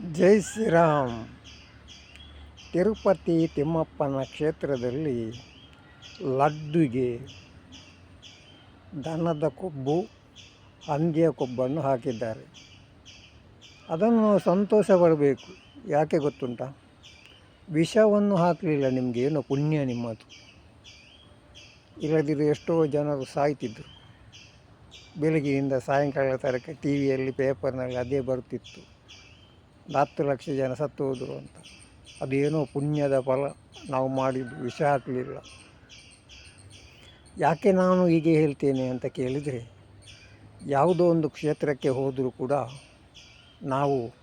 ಜೈ ಶ್ರೀರಾಮ್. ತಿರುಪತಿ ತಿಮ್ಮಪ್ಪನ ಕ್ಷೇತ್ರದಲ್ಲಿ ಲಡ್ಡುಗೆ ದನದ ಕೊಬ್ಬು, ಹಂದಿಯ ಕೊಬ್ಬನ್ನು ಹಾಕಿದ್ದಾರೆ. ಅದನ್ನು ಸಂತೋಷ ಪಡಬೇಕು ಯಾಕೆ ಗೊತ್ತುಂಟ? ವಿಷವನ್ನು ಹಾಕಲಿಲ್ಲ ನಿಮಗೆ, ಏನು ಪುಣ್ಯ ನಿಮ್ಮದು. ಇಲ್ಲದಿದ್ದರೆ ಎಷ್ಟೋ ಜನರು ಸಾಯ್ತಿದ್ದರು ಬೆಳಗ್ಗೆಯಿಂದ ಸಾಯಂಕಾಲ ತರಕ ಟಿ ವಿಯಲ್ಲಿ ಪೇಪರ್ನಲ್ಲಿ ಅದೇ ಬರ್ತಿತ್ತು ಒಂದು ಹತ್ತು ಲಕ್ಷ ಜನ ಸತ್ತು ಅಂತ. ಅದೇನೋ ಪುಣ್ಯದ ಫಲ ನಾವು ಮಾಡಿದ್ದು, ವಿಷ ಹಾಕಲಿಲ್ಲ. ಯಾಕೆ ನಾನು ಹೀಗೆ ಹೇಳ್ತೇನೆ ಅಂತ ಕೇಳಿದರೆ, ಯಾವುದೋ ಒಂದು ಕ್ಷೇತ್ರಕ್ಕೆ ಹೋದರೂ ಕೂಡ ನಾವು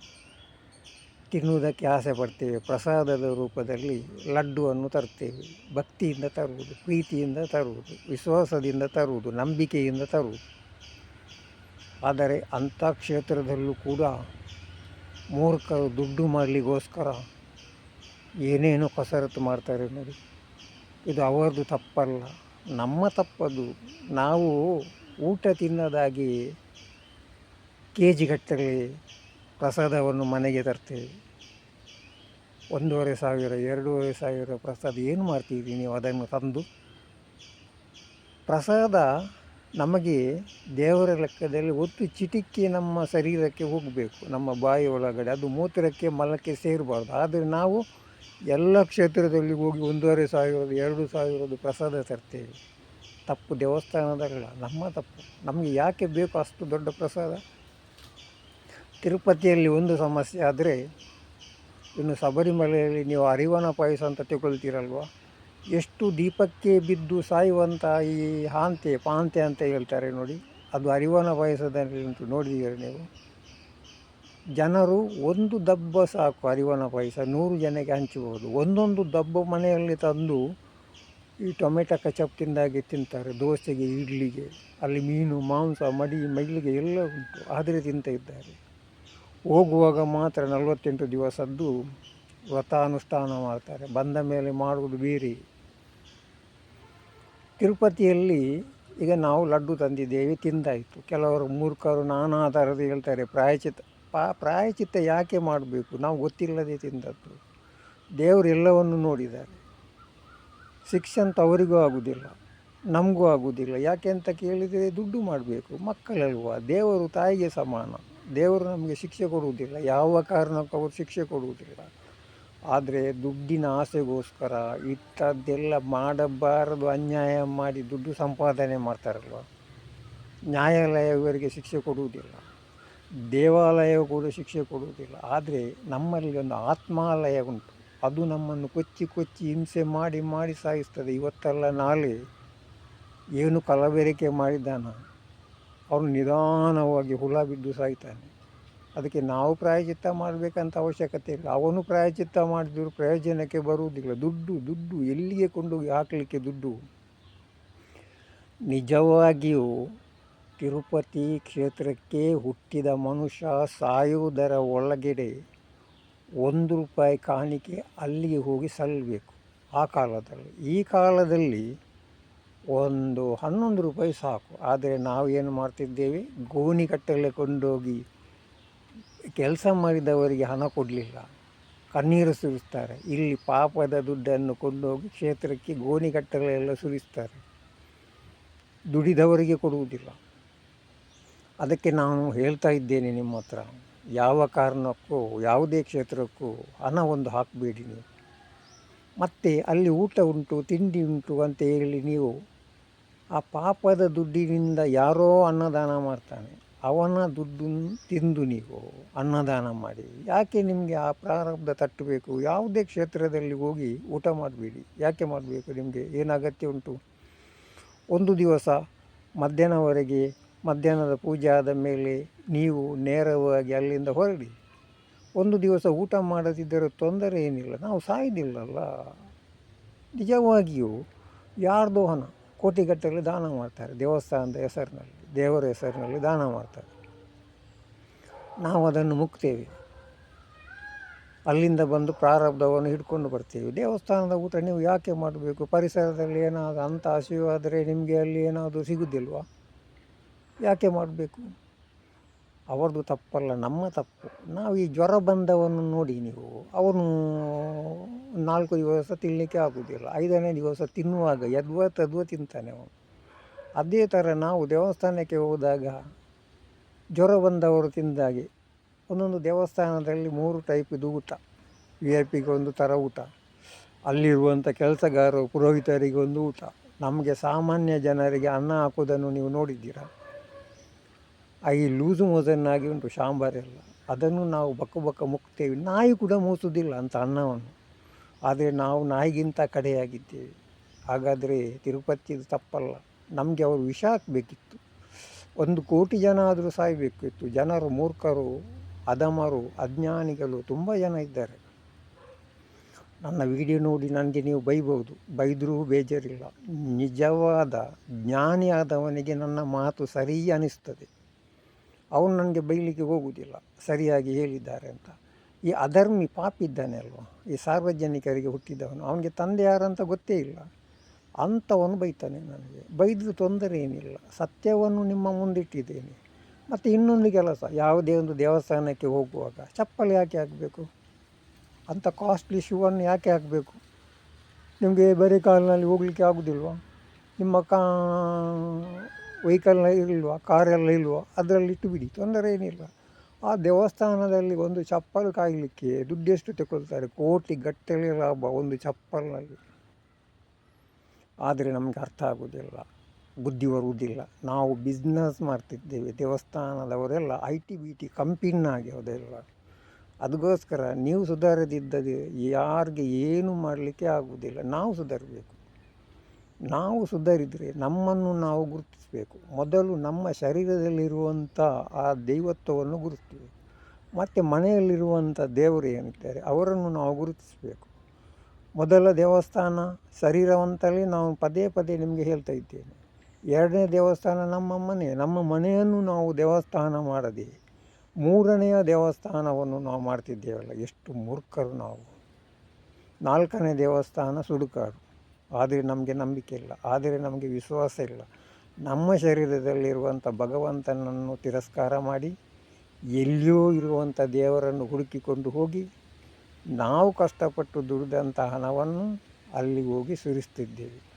ತಿನ್ನುವುದಕ್ಕೆ ಆಸೆ ಪಡ್ತೇವೆ. ಪ್ರಸಾದದ ರೂಪದಲ್ಲಿ ಲಡ್ಡುವನ್ನು ತರ್ತೇವೆ. ಭಕ್ತಿಯಿಂದ ತರುವುದು, ಪ್ರೀತಿಯಿಂದ ತರುವುದು, ವಿಶ್ವಾಸದಿಂದ ತರುವುದು, ನಂಬಿಕೆಯಿಂದ ತರುವುದು. ಆದರೆ ಅಂಥ ಕ್ಷೇತ್ರದಲ್ಲೂ ಕೂಡ ಮೂರ್ಖರು ದುಡ್ಡು ಮಾಡಲಿಗೋಸ್ಕರ ಏನೇನು ಕಸರತ್ತು ಮಾಡ್ತಾರೆ ನೋಡಿ. ಇದು ಅವರದು ತಪ್ಪಲ್ಲ. ನಮ್ಮ ತಪ್ಪದು. ನಾವು ಊಟ ತಿನ್ನೋದಾಗಿ ಕೆ ಜಿಗಟ್ಟಲೆ ಪ್ರಸಾದವನ್ನು ಮನೆಗೆ ತರ್ತೇವೆ. ಒಂದೂವರೆ ಸಾವಿರ, ಎರಡೂವರೆ ಸಾವಿರ ಪ್ರಸಾದ ಏನು ಮಾಡ್ತೀರಿ ನೀವು ಅದನ್ನು ತಂದು? ಪ್ರಸಾದ ನಮಗೆ ದೇವರ ಲೆಕ್ಕದಲ್ಲಿ ಒತ್ತು ಚಿಟಿಕ್ಕೆ ನಮ್ಮ ಶರೀರಕ್ಕೆ ಹೋಗಬೇಕು, ನಮ್ಮ ಬಾಯಿ ಒಳಗಡೆ. ಅದು ಮೂತ್ರಕ್ಕೆ ಮಲಕ್ಕೆ ಸೇರಬಾರ್ದು. ಆದರೆ ನಾವು ಎಲ್ಲ ಕ್ಷೇತ್ರದಲ್ಲಿ ಹೋಗಿ ಒಂದೂವರೆ ಸಾವಿರದ, ಎರಡು ಸಾವಿರದ ಪ್ರಸಾದ ತರ್ತೇವೆ. ತಪ್ಪು ದೇವಸ್ಥಾನದಲ್ಲ, ನಮ್ಮ ತಪ್ಪು. ನಮಗೆ ಯಾಕೆ ಬೇಕು ಅಷ್ಟು ದೊಡ್ಡ ಪ್ರಸಾದ? ತಿರುಪತಿಯಲ್ಲಿ ಒಂದು ಸಮಸ್ಯೆ ಆದರೆ, ಇನ್ನು ಶಬರಿಮಲೆಯಲ್ಲಿ ನೀವು ಅರಿವನ ಪಾಯಸ ಅಂತ ತಗೊಳ್ತೀರಲ್ವ? ಎಷ್ಟು ದೀಪಕ್ಕೆ ಬಿದ್ದು ಸಾಯುವಂಥ ಈ ಹಾಂತೆ, ಪಾಂತೆ ಅಂತ ಹೇಳ್ತಾರೆ ನೋಡಿ. ಅದು ಅರಿವನ ಪಾಯಸದಲ್ಲಿ ಉಂಟು, ನೋಡಿದ್ದೀರಿ ನೀವು? ಜನರು ಒಂದು ದಬ್ಬ ಸಾಕು ಅರಿವನ ಪಾಯಸ ನೂರು ಜನಕ್ಕೆ ಹಂಚಬಹುದು. ಒಂದೊಂದು ದಬ್ಬ ಮನೆಯಲ್ಲಿ ತಂದು ಈ ಟೊಮೆಟೊ ಕಚಪ್ ತಿಂದಾಗಿ ತಿಂತಾರೆ, ದೋಸೆಗೆ, ಇಡ್ಲಿಗೆ, ಅಲ್ಲಿ ಮೀನು, ಮಾಂಸ, ಮಡಿ, ಮೈಲಿಗೆ ಎಲ್ಲ ಉಂಟು. ಆದರೆ ತಿಂತ ಇದ್ದಾರೆ. ಹೋಗುವಾಗ ಮಾತ್ರ ನಲವತ್ತೆಂಟು ದಿವಸದ್ದು ವ್ರತಾನುಷ್ಠಾನ ಮಾಡ್ತಾರೆ. ಬಂದ ಮೇಲೆ ಮಾಡುವುದು ಬೇರೆ. ತಿರುಪತಿಯಲ್ಲಿ ಈಗ ನಾವು ಲಡ್ಡು ತಂದಿದ್ದೇವೆ, ತಿಂದಾಯಿತು. ಕೆಲವರು ಮೂರ್ಖರು ನಾನಾ ಥರದ ಹೇಳ್ತಾರೆ, ಪ್ರಾಯಚಿತ್ತ, ಪಾ, ಪ್ರಾಯಚಿತ್ತ ಯಾಕೆ ಮಾಡಬೇಕು? ನಾವು ಗೊತ್ತಿಲ್ಲದೆ ತಿಂದದ್ದು. ದೇವರು ಎಲ್ಲವನ್ನು ನೋಡಿದ್ದಾರೆ. ಶಿಕ್ಷೆ ಅಂತ ಅವರಿಗೂ ಆಗುವುದಿಲ್ಲ ನಮಗೂ ಆಗುವುದಿಲ್ಲ ಯಾಕೆ ಅಂತ ಕೇಳಿದರೆ ದುಡ್ಡು ಮಾಡಬೇಕು, ಮಕ್ಕಳಲ್ವ? ದೇವರು ತಾಯಿಗೆ ಸಮಾನ. ದೇವರು ನಮಗೆ ಶಿಕ್ಷೆ ಕೊಡುವುದಿಲ್ಲ. ಯಾವ ಕಾರಣಕ್ಕೂ ಅವರು ಶಿಕ್ಷೆ ಕೊಡುವುದಿಲ್ಲ. ಆದರೆ ದುಡ್ಡಿನ ಆಸೆಗೋಸ್ಕರ ಇಂಥದ್ದೆಲ್ಲ ಮಾಡಬಾರದು, ಅನ್ಯಾಯ ಮಾಡಿ ದುಡ್ಡು ಸಂಪಾದನೆ ಮಾಡ್ತಾರಲ್ವ? ನ್ಯಾಯಾಲಯ ಇವರಿಗೆ ಶಿಕ್ಷೆ ಕೊಡುವುದಿಲ್ಲ. ದೇವಾಲಯ ಕೂಡ ಶಿಕ್ಷೆ ಕೊಡುವುದಿಲ್ಲ. ಆದರೆ ನಮ್ಮಲ್ಲಿ ಒಂದು ಆತ್ಮಾಲಯ ಉಂಟು. ಅದು ನಮ್ಮನ್ನು ಕೊಚ್ಚಿ ಕೊಚ್ಚಿ ಹಿಂಸೆ ಮಾಡಿ ಮಾಡಿ ಸಾಯಿಸ್ತದೆ. ಇವತ್ತೆಲ್ಲ ನಾಳೆ ಏನು ಕಲಬೆರಕೆ ಮಾಡಿದ್ದಾನ, ಅವನು ನಿಧಾನವಾಗಿ ಹುಳ ಬಿದ್ದು ಸಾಯ್ತಾನೆ. ಅದಕ್ಕೆ ನಾವು ಪ್ರಾಯಚಿತ್ತ ಮಾಡಬೇಕಂತ ಅವಶ್ಯಕತೆ ಇಲ್ಲ. ಅವನು ಪ್ರಾಯಚಿತ್ತ ಮಾಡಿದ್ರು ಪ್ರಯೋಜನಕ್ಕೆ ಬರುವುದಿಲ್ಲ. ದುಡ್ಡು ದುಡ್ಡು ಎಲ್ಲಿಗೆ ಕೊಂಡೋಗಿ ಹಾಕಲಿಕ್ಕೆ ದುಡ್ಡು? ನಿಜವಾಗಿಯೂ ತಿರುಪತಿ ಕ್ಷೇತ್ರಕ್ಕೆ ಹುಟ್ಟಿದ ಮನುಷ್ಯ ಸಾಯುವುದರ ಒಳಗಡೆ ಒಂದು ರೂಪಾಯಿ ಕಾಣಿಕೆ ಅಲ್ಲಿಗೆ ಹೋಗಿ ಸಲ್ಲಬೇಕು ಆ ಕಾಲದಲ್ಲಿ. ಈ ಕಾಲದಲ್ಲಿ ಒಂದು ಹನ್ನೊಂದು ರೂಪಾಯಿ ಸಾಕು. ಆದರೆ ನಾವು ಏನು ಮಾಡ್ತಿದ್ದೇವೆ? ಗೋಣಿ ಕಟ್ಟಲೆ ಕೊಂಡೋಗಿ ಕೆಲಸ ಮಾಡಿದವರಿಗೆ ಹಣ ಕೊಡಲಿಲ್ಲ. ಕಣ್ಣೀರು ಸುರಿಸ್ತಾರೆ. ಇಲ್ಲಿ ಪಾಪದ ದುಡ್ಡನ್ನು ಕೊಂಡೋಗಿ ಕ್ಷೇತ್ರಕ್ಕೆ ಗೋಣಿ ಕಟ್ಟೆಗಳೆಲ್ಲ ಸುರಿಸ್ತಾರೆ. ದುಡಿದವರಿಗೆ ಕೊಡುವುದಿಲ್ಲ. ಅದಕ್ಕೆ ನಾನು ಹೇಳ್ತಾ ಇದ್ದೇನೆ ನಿಮ್ಮ ಹತ್ರ. ಯಾವ ಕಾರಣಕ್ಕೂ, ಯಾವುದೇ ಕ್ಷೇತ್ರಕ್ಕೂ ಹಣ ಒಂದು ಹಾಕಬೇಡಿ ನೀವು. ಮತ್ತು ಅಲ್ಲಿ ಊಟ ಉಂಟು, ತಿಂಡಿ ಉಂಟು ಅಂತ ಹೇಳಿ ನೀವು ಆ ಪಾಪದ ದುಡ್ಡಿನಿಂದ ಯಾರೋ ಅನ್ನದಾನ ಮಾಡ್ತಾನೆ. ಅವನ ದುಡ್ಡು ತಿಂದು ನೀವು ಅನ್ನದಾನ ಮಾಡಿ. ಯಾಕೆ ನಿಮಗೆ ಆ ಪ್ರಾರಬ್ಧ ತಟ್ಟಬೇಕು? ಯಾವುದೇ ಕ್ಷೇತ್ರದಲ್ಲಿ ಹೋಗಿ ಊಟ ಮಾಡಬೇಡಿ. ಯಾಕೆ ಮಾಡಬೇಕು? ನಿಮಗೆ ಏನು ಅಗತ್ಯ ಉಂಟು? ಒಂದು ದಿವಸ ಮಧ್ಯಾಹ್ನವರೆಗೆ ಮಧ್ಯಾಹ್ನದ ಪೂಜೆ ಆದ ಮೇಲೆ ನೀವು ನೇರವಾಗಿ ಅಲ್ಲಿಂದ ಹೊರಡಿ. ಒಂದು ದಿವಸ ಊಟ ಮಾಡದಿದ್ದರೆ ತೊಂದರೆ ಏನಿಲ್ಲ. ನಾವು ಸಾಯ್ದಿಲ್ಲಲ್ಲ. ನಿಜವಾಗಿಯೂ ಯಾರ್ದೋ ಹಣ ಕೋಟಿಗಟ್ಟಲೆ ದಾನ ಮಾಡ್ತಾರೆ ದೇವಸ್ಥಾನದ ಹೆಸರಿನಲ್ಲಿ. ದೇವರ ಹೆಸರಿನಲ್ಲಿ ದಾನ ಮಾಡ್ತಾರೆ. ನಾವು ಅದನ್ನು ಮುಕ್ತೇವೆ. ಅಲ್ಲಿಂದ ಬಂದು ಪ್ರಾರಬ್ಧವನ್ನು ಹಿಡ್ಕೊಂಡು ಬರ್ತೀವಿ. ದೇವಸ್ಥಾನದ ಊಟ ನೀವು ಯಾಕೆ ಮಾಡಬೇಕು? ಪರಿಸರದಲ್ಲಿ ಏನಾದರೂ ಅಂಥ ಹಸಿವು ಆದರೆ ನಿಮಗೆ ಅಲ್ಲಿ ಏನಾದರೂ ಸಿಗುವುದಿಲ್ವಾ ಯಾಕೆ ಮಾಡಬೇಕು? ಅವ್ರದ್ದು ತಪ್ಪಲ್ಲ, ನಮ್ಮ ತಪ್ಪು. ನಾವು ಈ ಜ್ವರ ಬಂದವನ್ನು ನೋಡಿ ನೀವು. ಅವನು ನಾಲ್ಕು ದಿವಸ ತಿನ್ನಲಿಕ್ಕೆ ಆಗುವುದಿಲ್ಲ ಐದನೇ ದಿವಸ ತಿನ್ನುವಾಗ ಯದ್ವ ತದ್ವ ತಿಂತಾನೆ ಅವನು. ಅದೇ ಥರ ನಾವು ದೇವಸ್ಥಾನಕ್ಕೆ ಹೋದಾಗ ಜ್ವರ ಬಂದವರು ತಿಂದಾಗೆ. ಒಂದೊಂದು ದೇವಸ್ಥಾನದಲ್ಲಿ ಮೂರು ಟೈಪಿದು ಊಟ. ವಿ ಐ ಪಿಗೊಂದು ಥರ ಊಟ. ಅಲ್ಲಿರುವಂಥ ಕೆಲಸಗಾರರು, ಪುರೋಹಿತರಿಗೆ ಒಂದು ಊಟ. ನಮಗೆ ಸಾಮಾನ್ಯ ಜನರಿಗೆ ಅನ್ನ ಹಾಕೋದನ್ನು ನೀವು ನೋಡಿದ್ದೀರಾ? ಈ ಲೂಸು ಮೋಸನ್ ಆಗಿ ಉಂಟು ಸಾಂಬಾರೆಲ್ಲ ಅದನ್ನು ನಾವು ಬಕ್ಕ ಬಕ್ಕ ಮುಕ್ತೇವೆ. ನಾಯಿ ಕೂಡ ಮೂಸುವುದಿಲ್ಲ ಅಂತ ಅನ್ನವನ್ನು. ಆದರೆ ನಾವು ನಾಯಿಗಿಂತ ಕಡೆಯಾಗಿದ್ದೇವೆ. ಹಾಗಾದರೆ ತಿರುಪತಿದು ತಪ್ಪಲ್ಲ. ನಮಗೆ ಅವರು ವಿಷ ಹಾಕಬೇಕಿತ್ತು. ಒಂದು ಕೋಟಿ ಜನ ಆದರೂ ಸಾಯಬೇಕಿತ್ತು. ಜನರು, ಮೂರ್ಖರು, ಅಧಮರು, ಅಜ್ಞಾನಿಗಳು ತುಂಬ ಜನ ಇದ್ದಾರೆ. ನನ್ನ ವಿಡಿಯೋ ನೋಡಿ ನನಗೆ ನೀವು ಬೈಬೋದು. ಬೈದರೂ ಬೇಜಾರಿಲ್ಲ. ನಿಜವಾದ ಜ್ಞಾನಿ ಆದವನಿಗೆ ನನ್ನ ಮಾತು ಸರಿ ಅನ್ನಿಸ್ತದೆ ಅವನು ನನಗೆ ಬೈಲಿಕ್ಕೆ ಹೋಗುವುದಿಲ್ಲ ಸರಿಯಾಗಿ ಹೇಳಿದ್ದಾರೆ ಅಂತ. ಈ ಅಧರ್ಮಿ ಪಾಪಿದ್ದಾನೆ ಅಲ್ವ? ಈ ಸಾರ್ವಜನಿಕರಿಗೆ ಹುಟ್ಟಿದವನು. ಅವನಿಗೆ ತಂದೆ ಯಾರಂತ ಗೊತ್ತೇ ಇಲ್ಲ. ಅಂಥವನು ಬೈತಾನೆ ನನಗೆ. ಬೈದು ತೊಂದರೆ ಏನಿಲ್ಲ. ಸತ್ಯವನ್ನು ನಿಮ್ಮ ಮುಂದಿಟ್ಟಿದ್ದೇನೆ. ಮತ್ತು ಇನ್ನೊಂದು ಕೆಲಸ, ಯಾವುದೇ ಒಂದು ದೇವಸ್ಥಾನಕ್ಕೆ ಹೋಗುವಾಗ ಚಪ್ಪಲಿ ಯಾಕೆ ಹಾಕಬೇಕು? ಅಂಥ ಕಾಸ್ಟ್ಲಿ ಶೂವನ್ನು ಯಾಕೆ ಹಾಕಬೇಕು? ನಿಮಗೆ ಬರೀ ಕಾಲಿನಲ್ಲಿ ಹೋಗಲಿಕ್ಕೆ ಆಗೋದಿಲ್ವಾ? ನಿಮ್ಮ ಕಾ ವೆಹಿಕಲ್ನ ಇಲ್ವಾ, ಕಾರೆಲ್ಲ ಇಲ್ವ, ಅದರಲ್ಲಿ ಇಟ್ಟು ಬಿಡಿ, ತೊಂದರೆ ಏನಿಲ್ಲ. ಆ ದೇವಸ್ಥಾನದಲ್ಲಿ ಒಂದು ಚಪ್ಪಲು ಕಾಯಲಿಕ್ಕೆ ದುಡ್ಡೆಷ್ಟು ತಗೊಳ್ತಾರೆ ಕೋಟಿ ಗಟ್ಟಲೆ ಲಾಭ ಒಂದು ಚಪ್ಪಲಿನಲ್ಲಿ. ಆದರೆ ನಮಗೆ ಅರ್ಥ ಆಗುವುದಿಲ್ಲ, ಬುದ್ಧಿ ಬರುವುದಿಲ್ಲ. ನಾವು ಬಿಸ್ನೆಸ್ ಮಾಡ್ತಿದ್ದೇವೆ, ದೇವಸ್ಥಾನದವರೆಲ್ಲ ಐ ಟಿ ಬಿ ಟಿ ಕಂಪಿನ್ನಾಗಿ ಅದೆಲ್ಲ ಅದಕ್ಕೋಸ್ಕರ ನೀವು ಸುಧಾರದಿದ್ದರೆ ಯಾರಿಗೆ ಏನು ಮಾಡಲಿಕ್ಕೆ ಆಗುವುದಿಲ್ಲ, ನಾವು ಸುಧಾರಬೇಕು. ನಾವು ಸುಧಾರಿದರೆ ನಮ್ಮನ್ನು ನಾವು ಗುರುತಿಸಬೇಕು. ಮೊದಲು ನಮ್ಮ ಶರೀರದಲ್ಲಿರುವಂಥ ಆ ದೈವತ್ವವನ್ನು ಗುರುತಿಸಬೇಕು ಮತ್ತು ಮನೆಯಲ್ಲಿರುವಂಥ ದೇವರು ಏನಿದ್ದಾರೆ, ಅವರನ್ನು ನಾವು ಗುರುತಿಸಬೇಕು. ಮೊದಲ ದೇವಸ್ಥಾನ ಶರೀರವಂತಲೇ ನಾವು ಪದೇ ಪದೇ ನಿಮಗೆ ಹೇಳ್ತಾ ಇದ್ದೇನೆ. ಎರಡನೇ ದೇವಸ್ಥಾನ ನಮ್ಮ ಮನೆ, ನಮ್ಮ ಮನೆಯನ್ನು ನಾವು ದೇವಸ್ಥಾನ ಮಾಡದೆ ಮೂರನೆಯ ದೇವಸ್ಥಾನವನ್ನು ನಾವು ಮಾಡ್ತಿದ್ದೇವಲ್ಲ, ಎಷ್ಟು ಮೂರ್ಖರು ನಾವು. ನಾಲ್ಕನೇ ದೇವಸ್ಥಾನ ಸುಡುಕಾಡು ಆದರೆ ನಮಗೆ ನಂಬಿಕೆ ಇಲ್ಲ, ಆದರೆ ನಮಗೆ ವಿಶ್ವಾಸ ಇಲ್ಲ. ನಮ್ಮ ಶರೀರದಲ್ಲಿರುವಂಥ ಭಗವಂತನನ್ನು ತಿರಸ್ಕಾರ ಮಾಡಿ ಎಲ್ಲಿಯೋ ಇರುವಂಥ ದೇವರನ್ನು ಹುಡುಕಿಕೊಂಡು ಹೋಗಿ ನಾವು ಕಷ್ಟಪಟ್ಟು ದುಡಿದಂಥ ಹಣವನ್ನು ಅಲ್ಲಿ ಹೋಗಿ ಸುರಿಸ್ತಿದ್ದೇವೆ.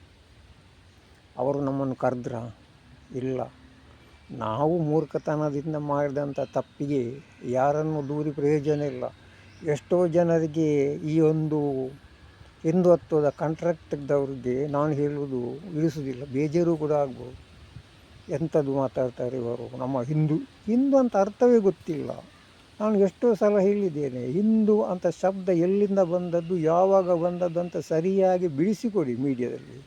ಅವರು ನಮ್ಮನ್ನು ಕರೆದ್ರ? ಇಲ್ಲ. ನಾವು ಮೂರ್ಖತನದಿಂದ ಮಾಡಿದಂಥ ತಪ್ಪಿಗೆ ಯಾರನ್ನು ದೂರಿ ಪ್ರಯೋಜನ ಇಲ್ಲ. ಎಷ್ಟೋ ಜನರಿಗೆ ಈ ಒಂದು ಹಿಂದುತ್ವದ ಕಾಂಟ್ರಾಕ್ಟ್ದವ್ರಿಗೆ ನಾನು ಹೇಳುವುದು ಇಳಿಸುವುದಿಲ್ಲ. ಬೇಜಾರು ಕೂಡ ಆಗ್ಬೋದು. ಎಂಥದ್ದು ಮಾತಾಡ್ತಾರೆ ಇವರು? ನಮ್ಮ ಹಿಂದೂ. ಹಿಂದೂ ಅಂತ ಅರ್ಥವೇ ಗೊತ್ತಿಲ್ಲ. ನಾನು ಎಷ್ಟೋ ಸಲ ಹೇಳಿದ್ದೇನೆ, ಹಿಂದೂ ಅಂತ ಶಬ್ದ ಎಲ್ಲಿಂದ ಬಂದದ್ದು, ಯಾವಾಗ ಬಂದದ್ದು ಅಂತ ಸರಿಯಾಗಿ ಬಿಡಿಸಿಕೊಡಿ ಮೀಡಿಯಾದಲ್ಲಿ.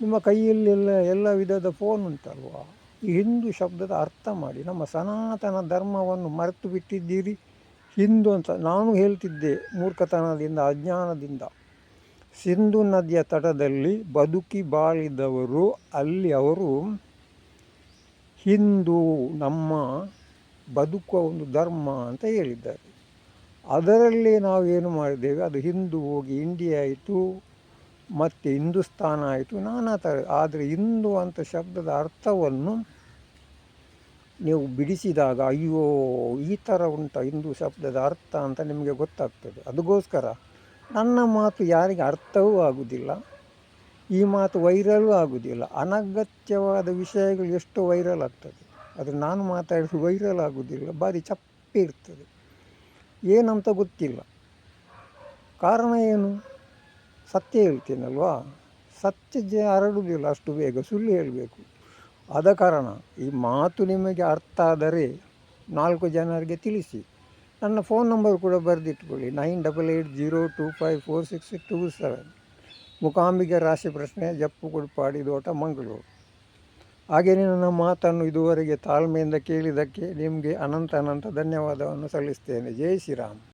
ನಿಮ್ಮ ಕೈಯಲ್ಲೆಲ್ಲ ಎಲ್ಲ ವಿಧದ ಫೋನ್ ಉಂಟಲ್ವಾ? ಈ ಹಿಂದೂ ಶಬ್ದದ ಅರ್ಥ ಮಾಡಿ, ನಮ್ಮ ಸನಾತನ ಧರ್ಮವನ್ನು ಮರೆತು ಬಿಟ್ಟಿದ್ದೀರಿ? ಹಿಂದೂ ಅಂತ ನಾನು ಹೇಳ್ತಿದ್ದೆ ಮೂರ್ಖತನದಿಂದ, ಅಜ್ಞಾನದಿಂದ. ಸಿಂಧು ನದಿಯ ತಟದಲ್ಲಿ ಬದುಕಿ ಬಾಳಿದವರು, ಅಲ್ಲಿ ಅವರು, ಹಿಂದೂ ನಮ್ಮ ಬದುಕುವ ಒಂದು ಧರ್ಮ ಅಂತ ಹೇಳಿದ್ದಾರೆ. ಅದರಲ್ಲಿ ನಾವು ಏನು ಮಾಡಿದ್ದೇವೆ, ಅದು ಹಿಂದೂ ಹೋಗಿ ಇಂಡಿಯಾ ಆಯಿತು, ಮತ್ತು ಹಿಂದೂಸ್ತಾನ ಆಯಿತು, ನಾನಾ ಥರ ಆದರೆ ಹಿಂದೂ ಅಂತ ಶಬ್ದದ ಅರ್ಥವನ್ನು ನೀವು ಬಿಡಿಸಿದಾಗ, ಅಯ್ಯೋ, ಈ ಥರ ಉಂಟ ಹಿಂದೂ ಶಬ್ದದ ಅರ್ಥ ಅಂತ ನಿಮಗೆ ಗೊತ್ತಾಗ್ತದೆ. ಅದಕ್ಕೋಸ್ಕರ ನನ್ನ ಮಾತು ಯಾರಿಗೆ ಅರ್ಥವೂ ಆಗುವುದಿಲ್ಲ ಈ ಮಾತು ವೈರಲೂ ಆಗುವುದಿಲ್ಲ ಅನಗತ್ಯವಾದ ವಿಷಯಗಳು ಎಷ್ಟು ವೈರಲ್ ಆಗ್ತದೆ. ಅದು ನಾನು ಮಾತಾಡಿಸಿ ವೈರಲ್ ಆಗುವುದಿಲ್ಲ ಬಾರಿ ಚಪ್ಪೆ ಇರ್ತದೆ. ಏನಂತ ಗೊತ್ತಿಲ್ಲ. ಕಾರಣ ಏನು? ಸತ್ಯ ಹೇಳ್ತೇನಲ್ವಾ? ಸತ್ಯ ಜ ಹರಡುವುದಿಲ್ಲ ಅಷ್ಟು ಬೇಗ ಸುಳ್ಳು ಹೇಳಬೇಕು. ಆದ ಕಾರಣ ಈ ಮಾತು ನಿಮಗೆ ಅರ್ಥ ಆದರೆ ನಾಲ್ಕು ಜನರಿಗೆ ತಿಳಿಸಿ. ನನ್ನ ಫೋನ್ ನಂಬರ್ ಕೂಡ ಬರೆದಿಟ್ಕೊಳ್ಳಿ nine double eight zero two five four six two seven Mookambike ರಾಶಿ ಪ್ರಶ್ನೆ, ಜಪ್ಪು ಕುಡ್ಪಾಡಿ, ದೋಟ, ಮಂಗಳೂರು. ಹಾಗೆಯೇ ನನ್ನ ಮಾತನ್ನು ಇದುವರೆಗೆ ತಾಳ್ಮೆಯಿಂದ ಕೇಳಿದ್ದಕ್ಕೆ ನಿಮಗೆ ಅನಂತ ಅನಂತ ಧನ್ಯವಾದವನ್ನು ಸಲ್ಲಿಸ್ತೇನೆ. ಜೈ ಶ್ರೀರಾಮ್.